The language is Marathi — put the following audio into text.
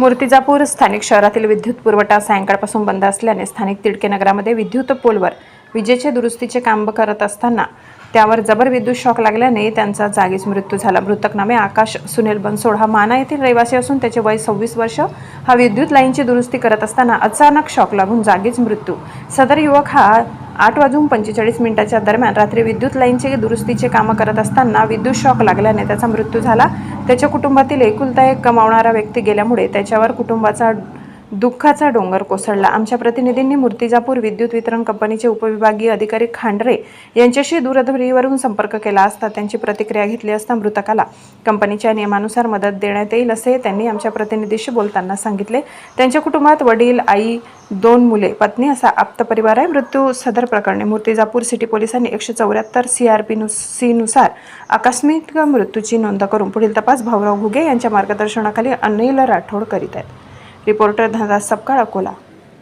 मूर्तिजापूर स्थानिक शहरातील विद्युत पुरवठा सायंकाळपासून बंद असल्याने स्थानिक तिडके नगरामध्ये विद्युत पोलवर विजेचे दुरुस्तीचे काम करत असताना त्यावर जबर विद्युत शॉक लागल्याने त्यांचा जागीच मृत्यू झाला. मृतक नामे आकाश सुनील बनसोड हा माना येथील रहिवासी असून त्याचे वय सव्वीस वर्ष. हा विद्युत लाईनची दुरुस्ती करत असताना अचानक शॉक लागून जागीच मृत्यू. सदर युवक हा आठ वाजून पंचेचाळीस मिनिटाच्या दरम्यान रात्री विद्युत लाईनचे दुरुस्तीचे कामं करत असताना विद्युत शॉक लागल्याने त्याचा मृत्यू झाला. त्याच्या कुटुंबातील एकुलता एक कमावणारा व्यक्ती गेल्यामुळे त्याच्यावर कुटुंबाचा दुःखाचा डोंगर कोसळला. आमच्या प्रतिनिधींनी मूर्तिजापूर विद्युत वितरण कंपनीचे उपविभागीय अधिकारी खांडरे यांच्याशी दूरध्वनीवरून संपर्क केला असता त्यांची प्रतिक्रिया घेतली असता मृतकाला कंपनीच्या नियमानुसार मदत देण्यात येईल असे त्यांनी आमच्या प्रतिनिधीशी बोलताना सांगितले. त्यांच्या कुटुंबात वडील आई दोन मुले पत्नी असा आप्त परिवार आहे. मृत्यू सदर प्रकरणी मूर्तिजापूर सिटी पोलिसांनी एकशे चौऱ्याहत्तर सी आर पी सी नुसार आकस्मिक मृत्यूची नोंद करून पुढील तपास भाऊराव घुगे यांच्या मार्गदर्शनाखाली अनिल राठोड करीत आहेत. रिपोर्टर धनराज सपकाळ अकोला.